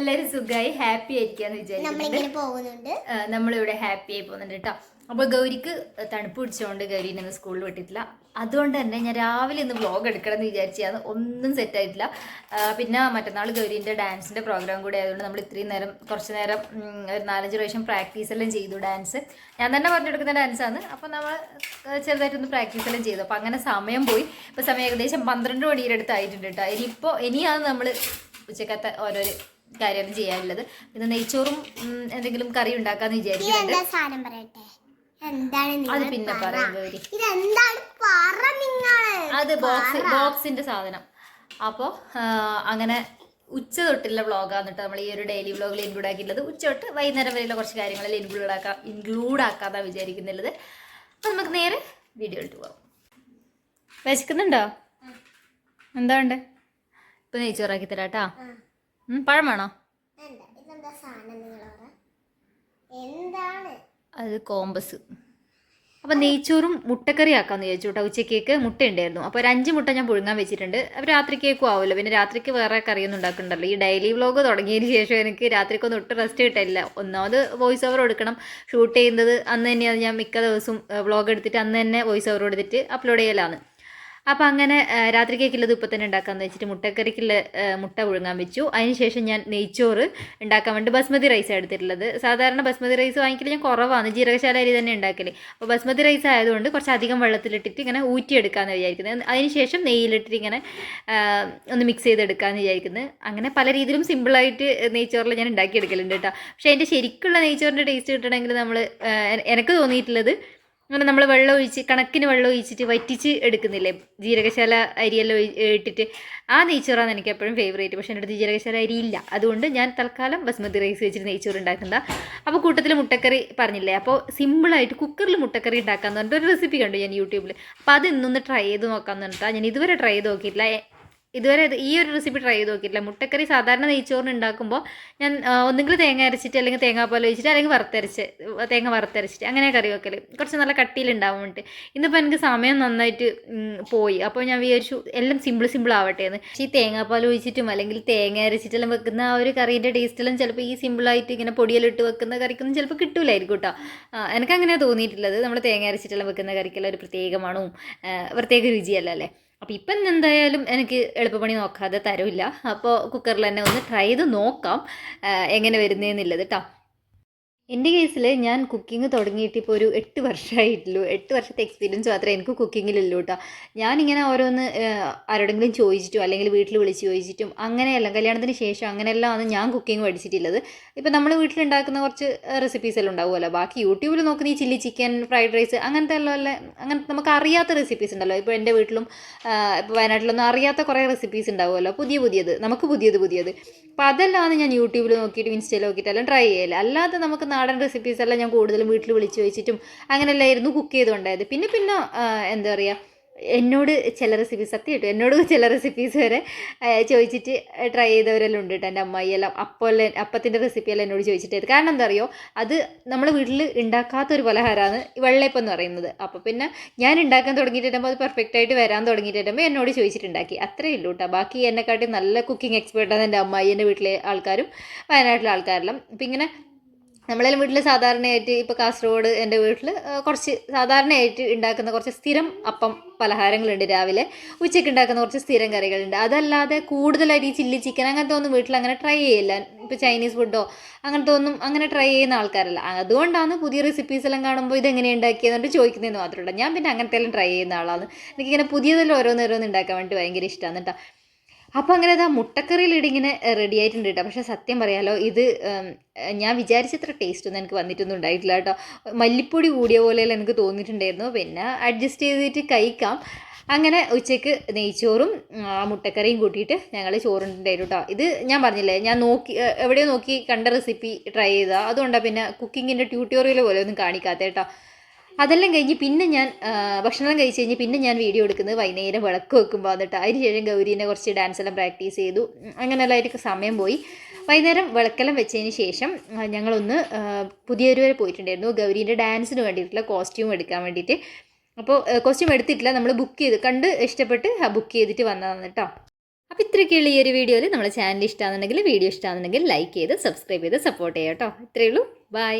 എല്ലാവരും സുഖമായി ഹാപ്പി ആയിരിക്കാന്ന് വിചാരിക്കുന്നുണ്ട്. നമ്മളിവിടെ ഹാപ്പി ആയി പോകുന്നുണ്ട് കേട്ടോ അപ്പോൾ ഗൗരിക്ക് തണുപ്പ് പിടിച്ചുകൊണ്ട് ഗൗരീനെ ഇന്ന് സ്കൂളിൽ വിട്ടിട്ടില്ല. അതുകൊണ്ട് തന്നെ ഞാൻ രാവിലെ ഇന്ന് വ്ലോഗ് എടുക്കണം എന്ന് വിചാരിച്ചാണ് ഒന്നും സെറ്റ് ആയിട്ടില്ല. പിന്നെ മറ്റന്നാൾ ഗൗരീന്റെ ഡാൻസിന്റെ പ്രോഗ്രാം കൂടെ ആയതുകൊണ്ട് നമ്മൾ ഇത്രയും നേരം കുറച്ച് നേരം ഒരു നാലഞ്ച് പ്രാവശ്യം പ്രാക്ടീസ് എല്ലാം ചെയ്തു ഡാൻസ്. ഞാൻ തന്നെ പറഞ്ഞെടുക്കുന്ന ഡാൻസാണ് അപ്പോൾ നമ്മൾ ചെറുതായിട്ടൊന്ന് പ്രാക്ടീസ് എല്ലാം ചെയ്തു. അപ്പോൾ അങ്ങനെ സമയം പോയി. ഇപ്പോൾ സമയം ഏകദേശം പന്ത്രണ്ട് മണിയുടെ അടുത്ത് ആയിട്ടുണ്ട് കേട്ടോ ഇനിയിപ്പോൾ ഇനിയാണ് നമ്മൾ ഉച്ചക്കത്തെ ഓരോരോ കാര്യങ്ങളും ചെയ്യാനുള്ളത്. പിന്നെ നെയ്ച്ചോറും എന്തെങ്കിലും കറി ഉണ്ടാക്കാന്ന് വിചാരിക്കുന്നുണ്ട്. അത് പിന്നെ പറയാം അത് ബോക്സ് ബോക്സിന്റെ സാധനം. അപ്പോൾ അങ്ങനെ ഉച്ച തൊട്ടുള്ള വ്ളോഗാണ് കേട്ടോ നമ്മൾ ഈ ഒരു ഡെയിലി വ്ളോഗിൽ ഇൻക്ലൂഡ് ആക്കിയിട്ടുള്ളത്. ഉച്ച തൊട്ട് വൈകുന്നേരം വരെയുള്ള കുറച്ച് കാര്യങ്ങളിൽ ഇൻക്ലൂഡ് ആക്കാം ഇൻക്ലൂഡ് ആക്കാതാണ് വിചാരിക്കുന്നുള്ളത്. അപ്പോൾ നമുക്ക് നേരെ വീഡിയോ ഇട്ട് പോകാം വിശക്കുന്നുണ്ടോ? എന്താ ഉണ്ട് ഇപ്പം നെയ്ച്ചോറാക്കി തരാം കേട്ടോ പഴം വേണോ? അത് കോമ്പസ്. അപ്പോൾ നെയ്ച്ചോറും മുട്ടക്കറി ആക്കാമെന്ന് വിചാരിച്ചു കേട്ടോ ഉച്ചക്കേക്ക് മുട്ട ഉണ്ടായിരുന്നു അപ്പോൾ ഒരു അഞ്ച് മുട്ട ഞാൻ പുഴുങ്ങാൻ വെച്ചിട്ടുണ്ട്. അപ്പോൾ രാത്രിക്കേക്കും ആവുമല്ലോ. പിന്നെ രാത്രിക്ക് വേറെ കറിയൊന്നും ഉണ്ടാക്കണ്ടല്ലോ. ഈ ഡെയിലി വ്ലോഗ് തുടങ്ങിയതിന് ശേഷം എനിക്ക് രാത്രിക്കൊന്നും ഒട്ടും റെസ്റ്റ് കിട്ടില്ല ഒന്നാമത് വോയിസ് ഓവർ കൊടുക്കണം. ഷൂട്ട് ചെയ്യുന്നത് അന്ന് തന്നെയാണ് ഞാൻ മിക്ക ദിവസവും വ്ലോഗ് എടുത്തിട്ട് അന്ന് തന്നെ വോയിസ് ഓവർ കൊടുത്തിട്ട് അപ്ലോഡ് ചെയ്യലാണ് അപ്പോൾ അങ്ങനെ രാത്രി രാത്രിക്കേക്കുള്ളത് ഇപ്പം തന്നെ ഉണ്ടാക്കാമെന്ന് വെച്ചിട്ട് മുട്ടക്കറിക്കുള്ള മുട്ട പുഴുങ്ങാൻ വെച്ചു. അതിനുശേഷം ഞാൻ നെയ്ച്ചോറ് ഉണ്ടാക്കാൻ വേണ്ടി ബസ്മതി റൈസ് എടുത്തിട്ടുള്ളത്. സാധാരണ ബസ്മതി റൈസ് വാങ്ങിക്കൽ ഞാൻ കുറവാണ്. ജീരകശാല അരി തന്നെ ഉണ്ടാക്കൽ. അപ്പോൾ ബസ്മതി റൈസ് ആയതുകൊണ്ട് കുറച്ച് അധികം വെള്ളത്തിലിട്ടിട്ട് ഇങ്ങനെ ഊറ്റിയെടുക്കാമെന്ന് വിചാരിക്കുന്നത് അതിനുശേഷം നെയ്യിലിട്ടിട്ട് ഇങ്ങനെ ഒന്ന് മിക്സ് ചെയ്തെടുക്കാമെന്ന് വിചാരിക്കുന്നത് അങ്ങനെ പല രീതിയിലും സിമ്പിളായിട്ട് നെയ്ച്ചോറിൽ ഞാൻ ഉണ്ടാക്കിയെടുക്കലുണ്ട് കേട്ടോ. പക്ഷേ അതിന്റെ ശരിക്കുള്ള നെയ്ച്ചോറിന്റെ ടേസ്റ്റ് കിട്ടണമെങ്കിൽ നമ്മൾ എനിക്ക് തോന്നിയിട്ടുള്ളത് അങ്ങനെ നമ്മൾ വെള്ളം ഒഴിച്ച് കണക്കിന് വെള്ളം ഒഴിച്ചിട്ട് വറ്റിച്ച് എടുക്കുന്നില്ലേ? ജീരകശാല അരിയെല്ലാം ഇട്ടിട്ട്. ആ നെയ്ച്ചോറാണ് എനിക്ക് എപ്പോഴും ഫേവറേറ്റ് പക്ഷേ എന്റെ അടുത്ത് ജീരകശാല അരി ഇല്ല. അതുകൊണ്ട് ഞാൻ തൽക്കാലം ബസ്മതി റൈസ് വെച്ചിട്ട് നെയ്ച്ചോറ് ഉണ്ടാക്കുന്ന അപ്പോൾ കൂട്ടത്തിൽ മുട്ടക്കറി പറഞ്ഞില്ലേ? അപ്പോൾ സിമ്പിളായിട്ട് കുക്കറിൽ മുട്ടക്കറി ഉണ്ടാക്കാമെന്ന് പറഞ്ഞിട്ട് ഒരു റെസിപ്പി കണ്ടു ഞാൻ യൂട്യൂബിൽ അപ്പോൾ അത് ഇന്നൊന്ന് ട്രൈ ചെയ്ത് നോക്കാമെന്ന് പറഞ്ഞിട്ടാണ് ഞാൻ ഇതുവരെ ട്രൈ ചെയ്ത് നോക്കിയിട്ടില്ല. ഇതുവരെ ഇത് ഈ ഒരു റെസിപ്പി ട്രൈ ചെയ്ത് നോക്കിയിട്ടില്ല. മുട്ടക്കറി സാധാരണ നെയ്ച്ചോറിന് ഉണ്ടാക്കുമ്പോൾ ഞാൻ ഒന്നുകിൽ തേങ്ങ അരച്ചിട്ട് അല്ലെങ്കിൽ തേങ്ങാപ്പാൽ ഒഴിച്ചിട്ട് അല്ലെങ്കിൽ വറുത്തരച്ച് തേങ്ങ വറുത്തരച്ചിട്ട് അങ്ങനെ കറി വെക്കൽ കുറച്ച് നല്ല കട്ടിയിലുണ്ടാവാൻ വേണ്ടിയിട്ട് ഇന്നിപ്പോൾ എനിക്ക് സമയം നന്നായിട്ട് പോയി. അപ്പോൾ ഞാൻ വിചാരിച്ചു എല്ലാം സിമ്പിൾ സിമ്പിൾ ആവട്ടെ എന്ന്. പക്ഷേ ഈ തേങ്ങാപ്പാൽ ഒഴിച്ചിട്ടും അല്ലെങ്കിൽ തേങ്ങ അരച്ചിട്ടെല്ലാം വെക്കുന്ന ആ ഒരു കറീന്റെ ടേസ്റ്റെല്ലാം ചിലപ്പോൾ ഈ സിമ്പിളായിട്ട് ഇങ്ങനെ പൊടിയിലിട്ട് വെക്കുന്ന കറിക്കൊന്നും ചിലപ്പോൾ കിട്ടൂലായിരിക്കും കേട്ടോ. എനിക്കങ്ങനെ തോന്നിയിട്ടുള്ളത്. നമ്മൾ തേങ്ങ അരച്ചിട്ടെല്ലാം വെക്കുന്ന കറിക്കെല്ലാം ഒരു പ്രത്യേകമാണോ പ്രത്യേക രുചിയല്ല അല്ലേ? അപ്പോൾ ഇപ്പം എന്തായാലും എനിക്ക് എളുപ്പപ്പണി നോക്കാതെ തരില്ല. അപ്പോൾ കുക്കറിൽ തന്നെ ഒന്ന് ട്രൈ ചെയ്ത് നോക്കാം. എങ്ങനെ വരുന്നതെന്നുള്ളത് കേട്ടോ എന്റെ കേസിൽ ഞാൻ കുക്കിംഗ് തുടങ്ങിയിട്ട് ഇപ്പോൾ ഒരു എട്ട് വർഷമായിട്ടുള്ളൂ. എട്ട് വർഷത്തെ എക്സ്പീരിയൻസ് മാത്രമേ എനിക്ക് കുക്കിങ്ങിലുള്ളൂ കേട്ടോ. ഞാനിങ്ങനെ ഓരോന്ന് ആരോടെങ്കിലും ചോദിച്ചിട്ടും അല്ലെങ്കിൽ വീട്ടിൽ വിളിച്ച് ചോദിച്ചിട്ടും അങ്ങനെയല്ല കല്യാണത്തിന് ശേഷം അങ്ങനെയെല്ലാം ഞാൻ കുക്കിംഗ് പഠിച്ചിട്ടുള്ളത്. ഇപ്പോൾ നമ്മൾ വീട്ടിലുണ്ടാക്കുന്ന കുറച്ച് റെസിപ്പീസ് എല്ലാം ഉണ്ടാവുമല്ലോ. ബാക്കി യൂട്യൂബിൽ നോക്കുന്ന ഈ ചില്ലി ചിക്കൻ ഫ്രൈഡ് റൈസ് അങ്ങനത്തെ എല്ലാം അല്ല അങ്ങനെ നമുക്ക് അറിയാത്ത റെസിപ്പീസ് ഉണ്ടല്ലോ. ഇപ്പോൾ എന്റെ വീട്ടിലും ഇപ്പോൾ വയനാട്ടിലൊന്നും അറിയാത്ത കുറേ റെസിപ്പീസ് ഉണ്ടാവുമല്ലോ. പുതിയ പുതിയത് നമുക്ക് പുതിയത് പുതിയത്. അപ്പോൾ അതെല്ലാം ഞാൻ യൂട്യൂബിൽ നോക്കിയിട്ട് ഇൻസ്റ്റയിൽ നോക്കിയിട്ട് എല്ലാം ട്രൈ ചെയ്യില്ല അല്ലാതെ നമുക്ക് നാടൻ റെസിപ്പീസ് എല്ലാം ഞാൻ കൂടുതലും വീട്ടിൽ വിളിച്ചു ചോദിച്ചിട്ടും അങ്ങനെയല്ലായിരുന്നു കുക്ക് ചെയ്തുകൊണ്ടായത്. പിന്നെ പിന്നെ എന്താ പറയുക എന്നോട് ചില റെസിപ്പീസ് സത്യമായിട്ടും എന്നോട് ചില റെസിപ്പീസ് വരെ ചോദിച്ചിട്ട് ട്രൈ ചെയ്തവരെല്ലാം ഉണ്ട് കേട്ടോ എന്റെ അമ്മയെല്ലാം അപ്പോൾ അപ്പത്തിന്റെ റെസിപ്പിയെല്ലാം എന്നോട് ചോദിച്ചിട്ട് കാരണം എന്താ അറിയോ അത് നമ്മൾ വീട്ടിൽ ഉണ്ടാക്കാത്ത ഒരു പലഹാരമാണ് വെള്ളയപ്പം എന്ന് പറയുന്നത്. അപ്പോൾ പിന്നെ ഞാൻ ഉണ്ടാക്കാൻ തുടങ്ങിയിട്ടുമ്പോൾ അത് പെർഫെക്റ്റ് ആയിട്ട് വരാൻ തുടങ്ങിയിട്ടുമ്പോൾ എന്നോട് ചോദിച്ചിട്ടുണ്ടാക്കി. അത്രയേ ഉള്ളൂ കേട്ടോ ബാക്കി എന്നെക്കാട്ടി നല്ല കുക്കിംഗ് എക്സ്പേർട്ടാണ് എന്റെ അമ്മായി എന്റെ വീട്ടിലെ ആൾക്കാരും വയനാട്ടിലെ ആൾക്കാരെല്ലാം. അപ്പം ഇങ്ങനെ നമ്മളെല്ലാം വീട്ടിൽ സാധാരണയായിട്ട് ഇപ്പോൾ കാസർഗോഡ് എന്റെ വീട്ടിൽ കുറച്ച് സാധാരണയായിട്ട് ഉണ്ടാക്കുന്ന കുറച്ച് സ്ഥിരം അപ്പം പലഹാരങ്ങളുണ്ട് രാവിലെ. ഉച്ചയ്ക്ക് ഉണ്ടാക്കുന്ന കുറച്ച് സ്ഥിരം കറികളുണ്ട്. അതല്ലാതെ കൂടുതലായിട്ട് ഈ ചില്ലി ചിക്കൻ അങ്ങനത്തെ ഒന്നും വീട്ടിൽ അങ്ങനെ ട്രൈ ചെയ്യില്ല. ഇപ്പോൾ ചൈനീസ് ഫുഡോ അങ്ങനത്തെ ഒന്നും അങ്ങനെ ട്രൈ ചെയ്യുന്ന ആൾക്കാരല്ല. അതുകൊണ്ടാണ് പുതിയ റെസിപ്പീസ് എല്ലാം കാണുമ്പോൾ ഇതെങ്ങനെ ഉണ്ടാക്കിയതെന്നിട്ട് ചോദിക്കുന്നതെന്ന് മാത്രമല്ല ഞാൻ പിന്നെ അങ്ങനത്തെ എല്ലാം ട്രൈ ചെയ്യുന്ന ആളാണ്. എനിക്കിങ്ങനെ പുതിയതെല്ലാം ഓരോന്നോരോന്ന് ഓരോന്ന് ഉണ്ടാക്കാൻ വേണ്ടി ഭയങ്കര ഇഷ്ടമാണ് കേട്ടോ അപ്പോൾ അങ്ങനെ ഇതാ മുട്ടക്കറിയിലിട്ട് ഇങ്ങനെ റെഡി ആയിട്ടുണ്ട് കേട്ടോ. പക്ഷേ സത്യം പറയാലോ ഇത് ഞാൻ വിചാരിച്ചത്ര ടേസ്റ്റ് ഒന്നും എനിക്ക് വന്നിട്ടൊന്നും ഉണ്ടായിട്ടില്ല കേട്ടോ. മല്ലിപ്പൊടി കൂടിയ പോലെയല്ല എനിക്ക് തോന്നിയിട്ടുണ്ടായിരുന്നു. പിന്നെ അഡ്ജസ്റ്റ് ചെയ്തിട്ട് കഴിക്കാം. അങ്ങനെ ഉച്ചയ്ക്ക് നെയ്ച്ചോറും ആ മുട്ടക്കറിയും കൂട്ടിയിട്ട് ഞങ്ങൾ ചോറുണ്ടായിരുന്നു കേട്ടോ. ഇത് ഞാൻ പറഞ്ഞില്ലേ ഞാൻ നോക്കി എവിടെയോ നോക്കി കണ്ട റെസിപ്പി ട്രൈ ചെയ്താൽ അതുകൊണ്ടാണ് പിന്നെ കുക്കിങ്ങിന്റെ ട്യൂട്ടോറിയൽ പോലെ ഒന്നും കാണിക്കാത്ത കേട്ടോ. അതെല്ലാം കഴിഞ്ഞ് പിന്നെ ഞാൻ ഭക്ഷണം കഴിച്ച് കഴിഞ്ഞ് പിന്നെ ഞാൻ വീഡിയോ എടുക്കുന്നത് വൈകുന്നേരം വിളക്ക് വെക്കുമ്പോൾ എന്നിട്ട് അതിന് ശേഷം ഗൗരീനെ കുറച്ച് ഡാൻസ് എല്ലാം പ്രാക്ടീസ് ചെയ്തു. അങ്ങനെ ആയിട്ട് സമയം പോയി. വൈകുന്നേരം വിളക്കെല്ലാം വെച്ചതിന് ശേഷം ഞങ്ങളൊന്ന് പുതിയൊരു വരെ പോയിട്ടുണ്ടായിരുന്നു. ഗൗരീന്റെ ഡാൻസിന് വേണ്ടിയിട്ടുള്ള കോസ്റ്റ്യൂം എടുക്കാൻ വേണ്ടിയിട്ട്. അപ്പോൾ കോസ്റ്റ്യൂം എടുത്തിട്ടില്ല. നമ്മൾ ബുക്ക് ചെയ്ത് കണ്ട് ഇഷ്ടപ്പെട്ട് ബുക്ക് ചെയ്തിട്ട് വന്നതാണ് കേട്ടോ അപ്പോൾ ഇത്രയൊക്കെയുള്ള ഈ ഒരു വീഡിയോയിൽ നമ്മുടെ ചാനൽ ഇഷ്ടമാണെന്നുണ്ടെങ്കിൽ വീഡിയോ ഇഷ്ടമാണെന്നുണ്ടെങ്കിൽ ലൈക്ക് ചെയ്ത് സബ്സ്ക്രൈബ് ചെയ്ത് സപ്പോർട്ട് ചെയ്യാം കേട്ടോ ഇത്രയേ ഉള്ളൂ. ബൈ